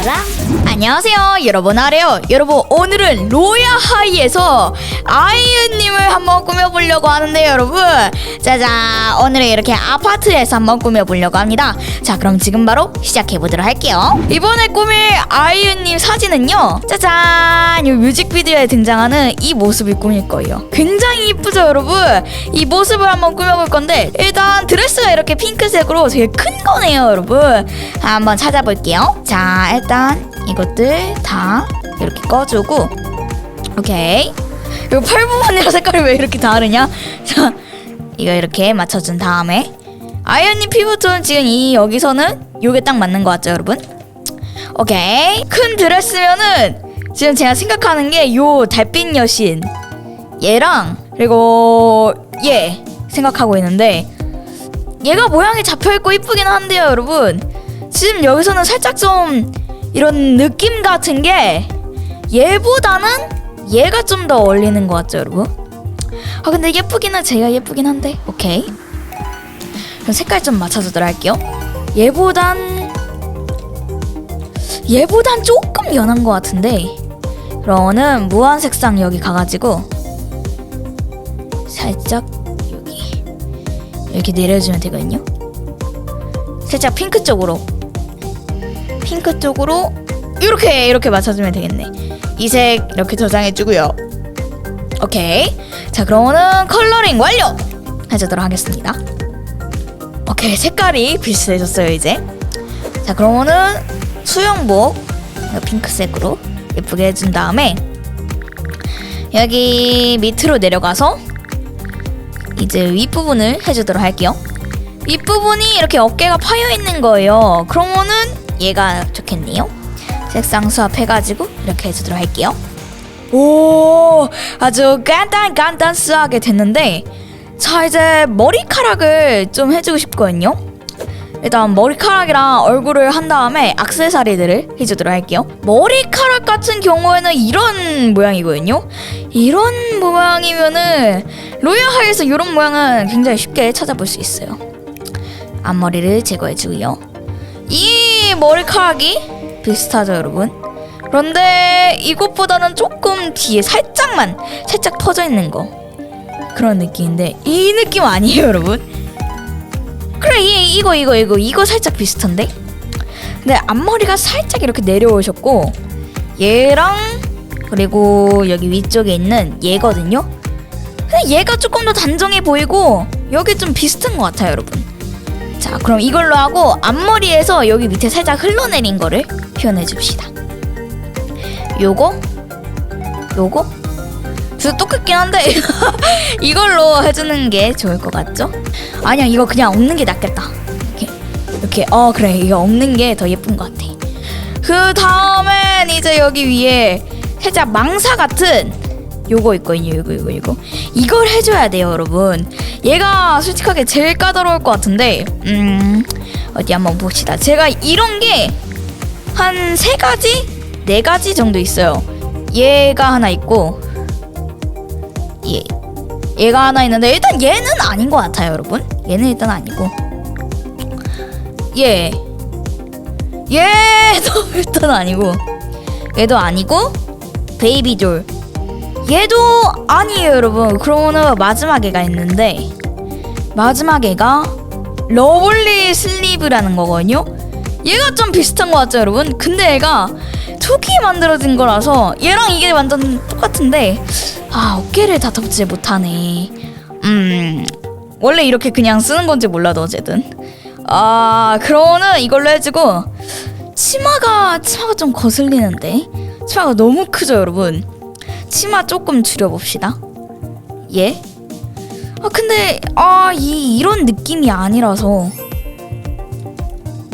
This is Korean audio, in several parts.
알아? 안녕하세요 여러분. 아래요. 여러분 오늘은 로야 하이에서 아이유님을 한번 꾸며보려고 하는데 여러분. 짜잔. 오늘은 이렇게 아파트에서 한번 꾸며보려고 합니다. 자 그럼 지금 바로 시작해보도록 할게요. 이번에 꾸밀 아이유님 사진은요 짜잔. 이 뮤직비디오에 등장하는 이 모습을 꾸밀 거예요. 굉장히 이쁘죠 여러분? 이 모습을 한번 꾸며볼 건데 일단 드레스가 이렇게 핑크색으로 되게 큰 거네요 여러분. 한번 찾아볼게요. 자 일단 이것들 다 이렇게 꺼주고 오케이. 이거 팔 부분이랑 색깔이 왜 이렇게 다르냐? 자 이거 이렇게 맞춰준 다음에 아이언님 피부톤 지금 이 여기서는 요게 딱 맞는 것 같죠 여러분? 오케이. 큰 드레스면은 지금 제가 생각하는 게 요 달빛 여신 얘랑 그리고 얘 생각하고 있는데 얘가 모양이 잡혀있고 이쁘긴 한데요 여러분. 지금 여기서는 살짝 좀 이런 느낌 같은 게 얘보다는 얘가 좀 더 어울리는 것 같죠 여러분? 아 근데 예쁘기는 제가 예쁘긴 한데. 오케이. 그럼 색깔 좀 맞춰주도록 할게요. 얘보단 얘보단 조금 연한 것 같은데. 그러면은 무한 색상 여기 가가지고 살짝 여기 이렇게 내려주면 되거든요. 살짝 핑크 쪽으로 핑크 쪽으로 이렇게 이렇게 맞춰주면 되겠네. 이색 이렇게 저장해주고요. 오케이. 자 그러면은 컬러링 완료! 해주도록 하겠습니다. 오케이 색깔이 비슷해졌어요 이제. 자 그러면은 수영복 핑크색으로 예쁘게 해준 다음에 여기 밑으로 내려가서 이제 윗부분을 해주도록 할게요. 윗부분이 이렇게 어깨가 파여 있는 거예요. 그러면은 얘가 좋겠네요. 색상 수합해가지고 이렇게 해주도록 할게요. 오 아주 간단 간단스하게 됐는데 자 이제 머리카락을 좀 해주고 싶거든요. 일단 머리카락이랑 얼굴을 한 다음에 악세사리들을 해주도록 할게요. 머리카락 같은 경우에는 이런 모양이거든요. 이런 모양이면은 로얄하이에서 이런 모양은 굉장히 쉽게 찾아볼 수 있어요. 앞머리를 제거해주고요. 이 머리카락이 비슷하죠 여러분? 그런데 이것보다는 조금 뒤에 살짝만 살짝 퍼져 있는 거. 그런 느낌인데 이 느낌 아니에요 여러분? 그래 이, 이거 이거 이거 이거 살짝 비슷한데? 근데 앞머리가 살짝 이렇게 내려오셨고 얘랑 그리고 여기 위쪽에 있는 얘거든요? 근데 얘가 조금 더 단정해 보이고 여기 좀 비슷한 것 같아요 여러분 자 그럼 이걸로 하고 앞머리에서 여기 밑에 살짝 흘러내린 거를 표현해 줍시다. 요거 요거? 저 똑같긴 한데 이걸로 해주는 게 좋을 것 같죠? 아니야 이거 그냥 엎는 게 낫겠다. 이렇게 이렇게. 어 그래. 이거 엎는 게 더 예쁜 것 같아. 그 다음엔 이제 여기 위에 살짝 망사 같은 요거 있거든요 요거 요거 요거. 이걸 해줘야 돼요 여러분. 얘가 솔직하게 제일 까다로울 것 같은데 음 어디 한번 봅시다. 제가 이런 게 한 세 가지? 네 가지 정도 있어요. 얘가 하나 있고 얘 얘가 하나 있는데 일단 얘는 아닌 것 같아요 여러분. 얘는 일단 아니고. 얘. 얘도 일단 아니고. 얘도 아니고 베이비돌 얘도 아니에요 여러분. 그러면은 마지막 애가 있는데 마지막 애가 러블리 슬리브라는 거거든요. 얘가 좀 비슷한 것 같죠 여러분? 근데 얘가 툭이 만들어진 거라서 얘랑 이게 완전 똑같은데 아 어깨를 다 덮지 못하네. 음 원래 이렇게 그냥 쓰는 건지 몰라도 어쨌든. 아 그러면은 이걸로 해주고 치마가 치마가 좀 거슬리는데. 치마가 너무 크죠 여러분 치마 조금 줄여봅시다. 예? 아 근데 아 이 이런 느낌이 아니라서.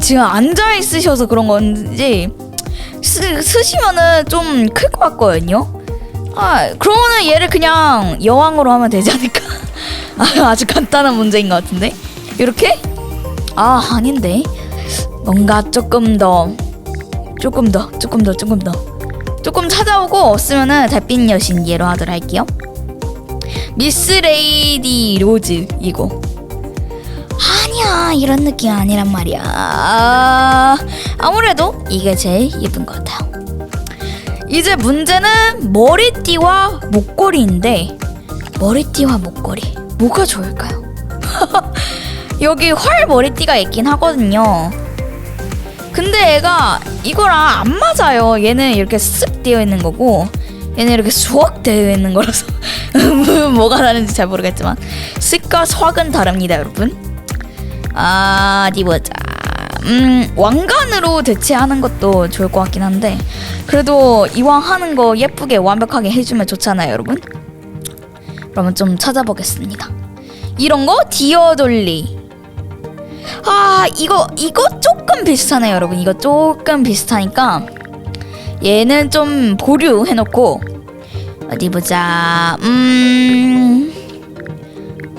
지금 앉아 있으셔서 그런 건지 쓰, 쓰시면은 좀 클 것 같거든요? 아 그러면은 얘를 그냥 여왕으로 하면 되지 않을까? 아, 아주 간단한 문제인 것 같은데? 이렇게? 아 아닌데. 뭔가 조금 더 조금 더 조금 더 조금 더 조금 찾아오고 없으면은 달빛 여신 얘로 하도록 할게요. 미스 레이디 로즈 이거. 아니야 아 이런 느낌 아니란 말이야. 아, 아무래도 이게 제일 예쁜 것 같아요. 이제 문제는 머리띠와 목걸이인데 머리띠와 목걸이 뭐가 좋을까요? 여기 활 머리띠가 있긴 하거든요 근데 얘가 이거랑 안 맞아요 얘는 이렇게 쓱 되어 있는 거고 얘는 이렇게 수확 되어 있는 거라서 뭐가 다른지 잘 모르겠지만 쓱과 수확은 다릅니다 여러분 아, 어디 보자. 음, 왕관으로 대체하는 것도 좋을 것 같긴 한데, 그래도 이왕 하는 거 예쁘게 완벽하게 해주면 좋잖아요, 여러분. 그러면 좀 찾아보겠습니다. 이런 거 디어돌리. 아, 이거 이거 조금 비슷하네요, 여러분. 이거 조금 비슷하니까 얘는 좀 보류 해놓고 어디 보자. 음,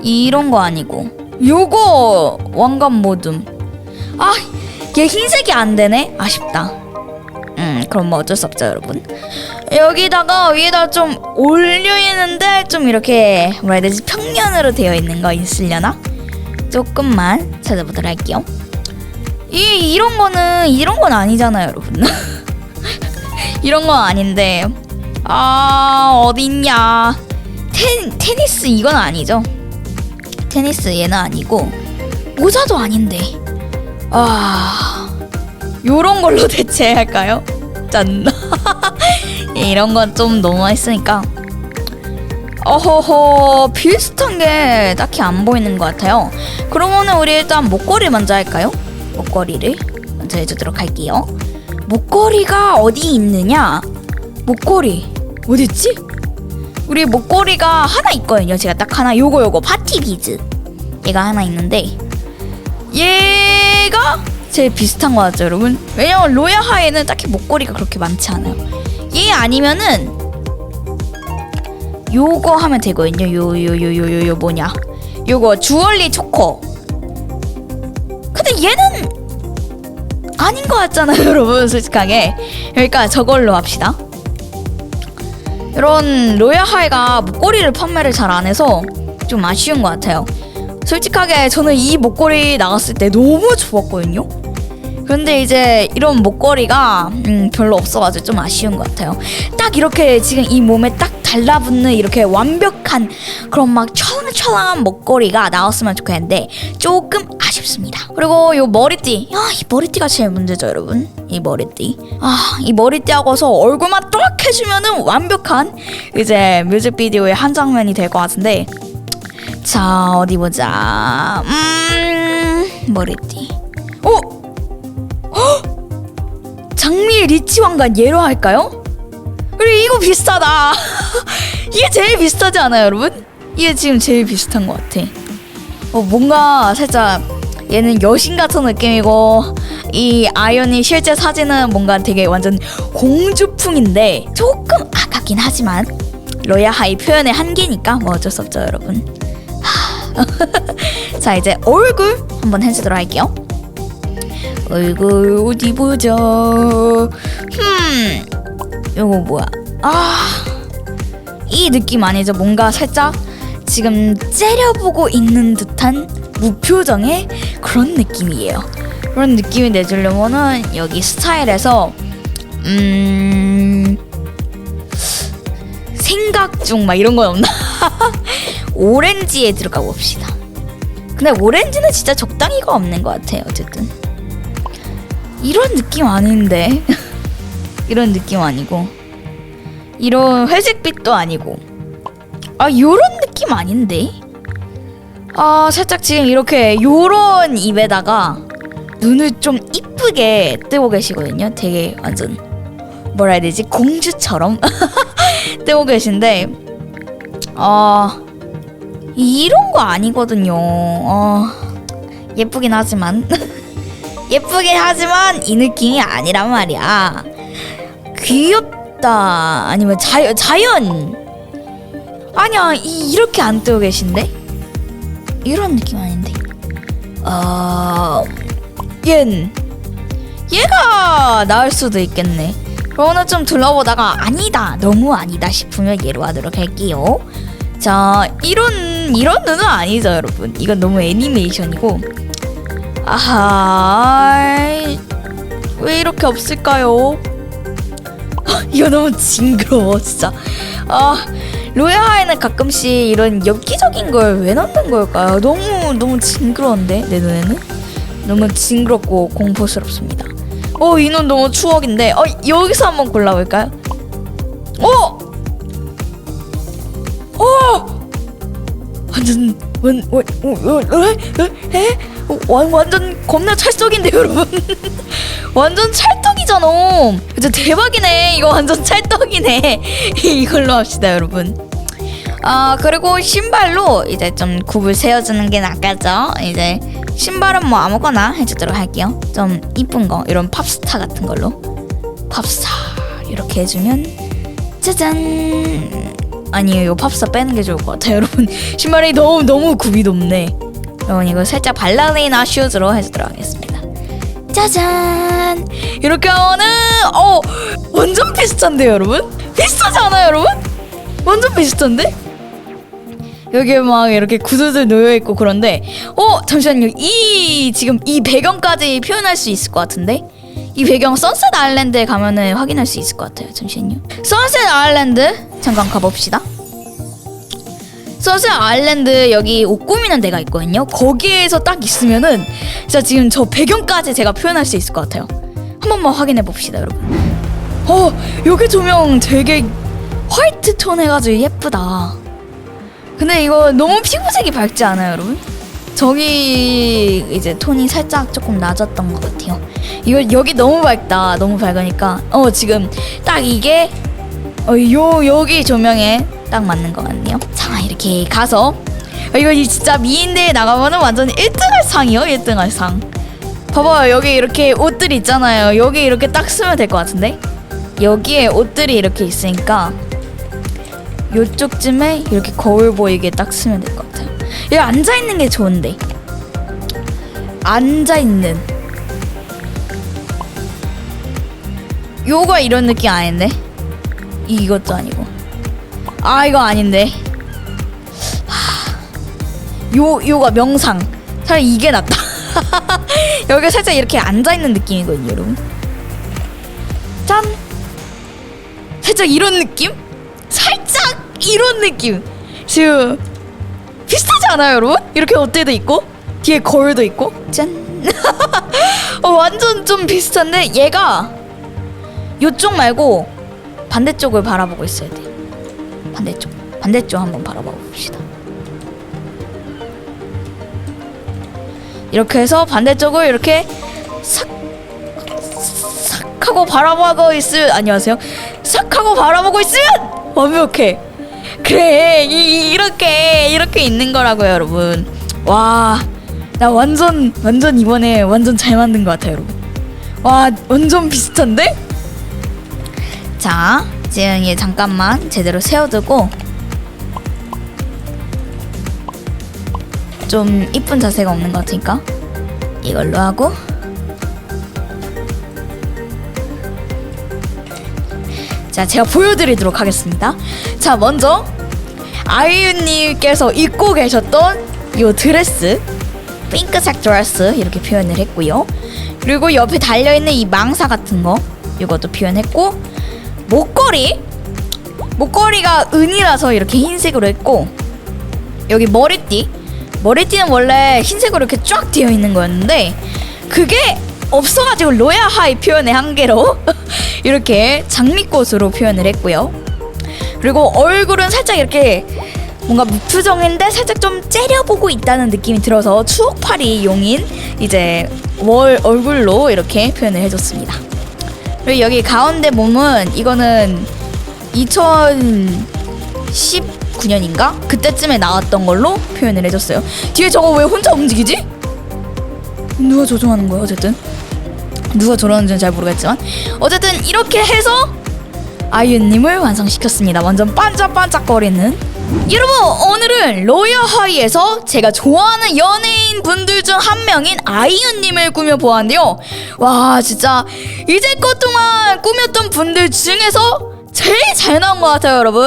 이런 거 아니고. 요거 왕관 모듬 아얘 흰색이 안 되네 아쉽다 음 그럼 뭐 어쩔 수 없죠 여러분 여기다가 위에다 좀 올려 있는데 좀 이렇게 뭐라 해야 되지 평면으로 되어 있는 거 있으려나 조금만 찾아보도록 할게요. 이 이런 거는 이런 건 아니잖아요 여러분. 이런 건 아닌데. 아 어딨냐. 테, 테니스 이건 아니죠. 테니스 얘는 아니고 모자도 아닌데. 아 요런 걸로 대체할까요? 짠. 이런 건 좀 너무했으니까 어허허 비슷한 게 딱히 안 보이는 것 같아요 그러면은 우리 일단 목걸이 먼저 할까요? 목걸이를 먼저 해주도록 할게요 목걸이가 어디 있느냐 목걸이 어딨지? 우리 목걸이가 하나 있거든요. 제가 딱 하나 요거 요거 파티 비즈 얘가 하나 있는데 얘가 제일 비슷한 것 같죠, 여러분? 왜냐면 로야 하에는 딱히 목걸이가 그렇게 많지 않아요. 얘 아니면은 요거 하면 되거든요. 요 요 요 요 요 요 뭐냐? 요거 주얼리 초코. 근데 얘는 아닌 것 같잖아요, 여러분. 솔직하게. 그러니까 저걸로 합시다. 이런 로얄 하이가 목걸이를 판매를 잘 안 해서 좀 아쉬운 것 같아요. 솔직하게 저는 이 목걸이 나갔을 때 너무 좋았거든요. 그런데 이제 이런 목걸이가 음, 별로 없어가지고 좀 아쉬운 것 같아요. 딱 이렇게 지금 이 몸에 딱 달라붙는 이렇게 완벽한 그런 막 찰랑찰랑한 목걸이가 나왔으면 좋겠는데 조금 아쉽습니다. 그리고 이 머리띠, 야, 이 머리띠가 제일 문제죠, 여러분. 이 머리띠. 아, 이 머리띠 하고서 얼굴만 딱 해주면은 완벽한 이제 뮤직비디오의 한 장면이 될 것 같은데. 자, 어디 보자. 음, 머리띠. 어? 헉! 장미의 리치 왕관 얘로 할까요? 그리고 이거 비슷하다. 이게 제일 비슷하지 않아요, 여러분? 이게 지금 제일 비슷한 것 같아. 어, 뭔가 살짝 얘는 여신 같은 느낌이고 이 아이언이 실제 사진은 뭔가 되게 완전 공주풍인데 조금 아깝긴 하지만 로야 하이 표현의 한계니까 뭐 어쩔 수 없죠, 여러분. 하. 자 이제 얼굴 한번 해주도록 할게요. 얼굴 어디 보자. 흠, 요거 뭐야? 아, 이 느낌 아니죠? 뭔가 살짝 지금 째려보고 있는 듯한 무표정의 그런 느낌이에요. 그런 느낌을 내주려면은 여기 스타일에서 음 생각 중 막 이런 건 없나? 오렌지에 들어가 봅시다. 근데 오렌지는 진짜 적당히가 없는 것 같아요. 어쨌든 이런 느낌 아닌데. 이런 느낌 아니고. 이런 회색빛도 아니고. 아 요런 느낌 아닌데? 아 살짝 지금 이렇게 요런 입에다가 눈을 좀 이쁘게 뜨고 계시거든요. 되게 완전 뭐라 해야 되지? 공주처럼 뜨고 계신데. 어 이런 거 아니거든요. 어 예쁘긴 하지만 예쁘긴 하지만 이 느낌이 아니란 말이야. 귀엽다. 아니면 자연 자연. 아니야 이, 이렇게 안 뜨고 계신데? 이런 느낌 아닌데? 어... 얜. 얘가 나을 수도 있겠네. 그러나 좀 둘러보다가 아니다 너무 아니다 싶으면 얘로 하도록 할게요. 자 이런 이런 눈은 아니죠 여러분. 이건 너무 애니메이션이고 아하 왜 이렇게 없을까요? 이거 너무 징그러워 진짜 아 로야하에는 가끔씩 이런 엽기적인 걸 왜 넣는 걸까요? 너무 너무 징그러운데 내 눈에는 너무 징그럽고 공포스럽습니다 어이눈 너무 추억인데 어 여기서 한번 골라볼까요? 어! 어! 완전 완, 완, 어, 어, 어, 에? 완전 겁나 찰떡인데 여러분. 완전 찰떡이잖아. 진짜 대박이네. 이거 완전 찰떡이네. 이걸로 합시다 여러분. 아 그리고 신발로 이제 좀 굽을 세워주는 게 낫겠죠? 이제 신발은 뭐 아무거나 해주도록 할게요. 좀 이쁜 거 이런 팝스타 같은 걸로. 팝스타. 이렇게 해주면 짜잔. 아니에요. 팝스타 빼는 게 좋을 것 같아요 여러분. 신발이 너무 너무 굽이 높네 여러분 이거 살짝 발라리나 슈즈로 해주도록 하겠습니다. 짜잔! 이렇게 하면은 어 완전 비슷한데요 여러분? 비슷하지 않아요 여러분? 완전 비슷한데? 여기에 막 이렇게 구두들 놓여 있고 그런데 어 잠시만요. 이 지금 이 배경까지 표현할 수 있을 것 같은데? 이 배경 선셋 아일랜드에 가면은 확인할 수 있을 것 같아요. 잠시만요. 선셋 아일랜드 잠깐 가봅시다 선셋 아일랜드 여기 옷 꾸미는 데가 있거든요. 거기에서 딱 있으면은 진짜 지금 저 배경까지 제가 표현할 수 있을 것 같아요. 한 번만 확인해 봅시다 여러분. 어 여기 조명 되게 화이트 톤 해가지고 예쁘다. 근데 이거 너무 피부색이 밝지 않아요, 여러분? 저기 이제 톤이 살짝 조금 낮았던 것 같아요. 이거 여기 너무 밝다, 너무 밝으니까. 어 지금 딱 이게 어 요 여기 조명에 딱 맞는 것 같네요. 자 이렇게 가서 어, 이거 이 진짜 미인대에 나가면은 완전 1등할 상이요, 1등할 상. 봐봐요, 여기 이렇게 옷들이 있잖아요. 여기 이렇게 딱 쓰면 될 것 같은데 여기에 옷들이 이렇게 있으니까 요쪽쯤에 이렇게 거울 보이게 딱 쓰면 될 것 같아요. 여기 앉아 있는 게 좋은데. 앉아 있는. 요가 이런 느낌 아닌데? 이것도 아니고. 아 이거 아닌데. 하, 요 요가 명상. 차라리 이게 낫다. 여기 살짝 이렇게 앉아 있는 느낌이거든요, 여러분. 짠. 살짝 이런 느낌? 살짝 이런 느낌. 지금 비슷하지 않아요, 여러분? 이렇게 옷대도 있고 뒤에 거울도 있고 짠. 어, 완전 좀 비슷한데 얘가 요쪽 말고 반대쪽을 바라보고 있어야 돼. 반대쪽. 반대쪽 한번 바라봐 봅시다. 이렇게 해서 반대쪽을 이렇게 싹, 싹 하고 바라보고 있으면 안녕하세요. 싹 하고 바라보고 있으면 완벽해. 그래 이, 이렇게 이렇게 있는 거라고요, 여러분. 와, 나 완전 완전 이번에 완전 잘 만든 것 같아요, 여러분. 와, 완전 비슷한데? 자, 얘 잠깐만 제대로 세워두고 좀 이쁜 자세가 없는 것 같으니까 이걸로 하고 자 제가 보여드리도록 하겠습니다. 자 먼저 아이유님께서 입고 계셨던 이 드레스 핑크색 드레스 이렇게 표현을 했고요. 그리고 옆에 달려있는 이 망사 같은 거 이것도 표현했고 목걸이 목걸이가 은이라서 이렇게 흰색으로 했고 여기 머리띠 머리띠는 원래 흰색으로 이렇게 쫙 되어 있는 거였는데 그게 없어가지고 로얄 하이 표현의 한계로 이렇게 장미꽃으로 표현을 했고요. 그리고 얼굴은 살짝 이렇게 뭔가 무표정인데 살짝 좀 째려보고 있다는 느낌이 들어서 추억팔이 용인 이제 월 얼굴로 이렇게 표현을 해줬습니다. 그리고 여기 가운데 몸은 이거는 2019년인가 그때쯤에 나왔던 걸로 표현을 해줬어요. 뒤에 저거 왜 혼자 움직이지? 누가 조종하는 거야 어쨌든 누가 저러는지는 잘 모르겠지만 어쨌든 이렇게 해서 아이유님을 완성시켰습니다. 완전 반짝반짝거리는 여러분 오늘은 로얄 하이에서 제가 좋아하는 연예인 분들 중 한 명인 아이유님을 꾸며보았는데요. 와 진짜 이제껏 동안 꾸몄던 분들 중에서 제일 잘 나온 것 같아요, 여러분.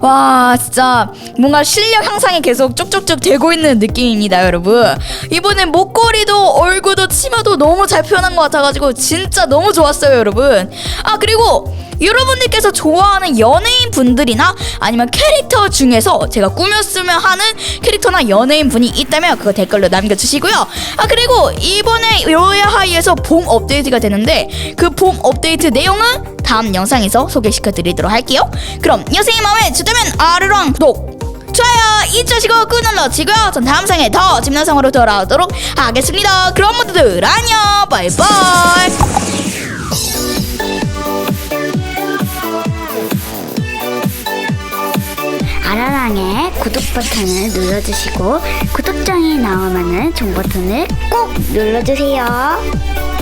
와, 진짜 뭔가 실력 향상이 계속 쭉쭉쭉 되고 있는 느낌입니다, 여러분. 이번엔 목걸이도 얼굴도 치마도 너무 잘 표현한 것 같아가지고 진짜 너무 좋았어요, 여러분. 아, 그리고 여러분들께서 좋아하는 연예인 분들이나 아니면 캐릭터 중에서 제가 꾸몄으면 하는 캐릭터나 연예인 분이 있다면 그거 댓글로 남겨주시고요. 아 그리고 이번에 로얄 하이에서 봄 업데이트가 되는데 그 봄 업데이트 내용은 다음 영상에서 소개시켜드리도록 할게요. 그럼 영상이 마음에 드시면 아르랑 구독 좋아요 잊으시고 꾹 눌러주시고요. 전 다음 생에 더 영상으로 돌아오도록 하겠습니다. 그럼 모두들 안녕 바이바이 아라랑의 구독 버튼을 눌러주시고 구독장이 나오면은 종 버튼을 꼭 눌러주세요.